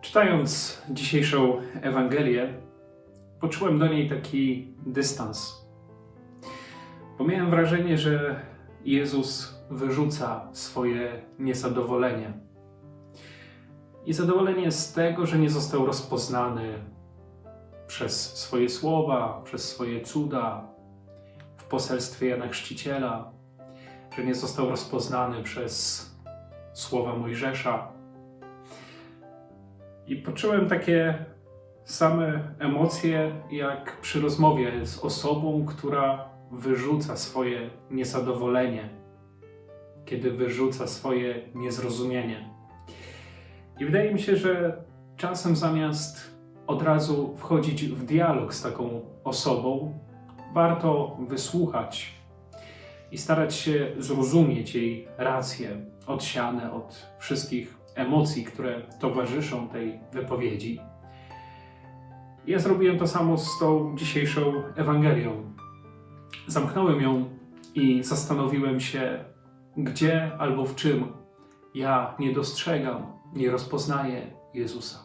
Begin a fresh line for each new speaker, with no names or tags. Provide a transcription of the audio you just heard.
Czytając dzisiejszą Ewangelię, poczułem do niej taki dystans. Bo miałem wrażenie, że Jezus wyrzuca swoje niezadowolenie. I zadowolenie z tego, że nie został rozpoznany przez swoje słowa, przez swoje cuda w poselstwie Jana Chrzciciela, że nie został rozpoznany przez słowa Mojżesza. I poczułem takie same emocje, jak przy rozmowie z osobą, która wyrzuca swoje niezadowolenie, kiedy wyrzuca swoje niezrozumienie. I wydaje mi się, że czasem zamiast od razu wchodzić w dialog z taką osobą, warto wysłuchać i starać się zrozumieć jej racje, odsiane od wszystkich emocji, które towarzyszą tej wypowiedzi. Ja zrobiłem to samo z tą dzisiejszą Ewangelią. Zamknąłem ją i zastanowiłem się, gdzie albo w czym ja nie dostrzegam, nie rozpoznaję Jezusa.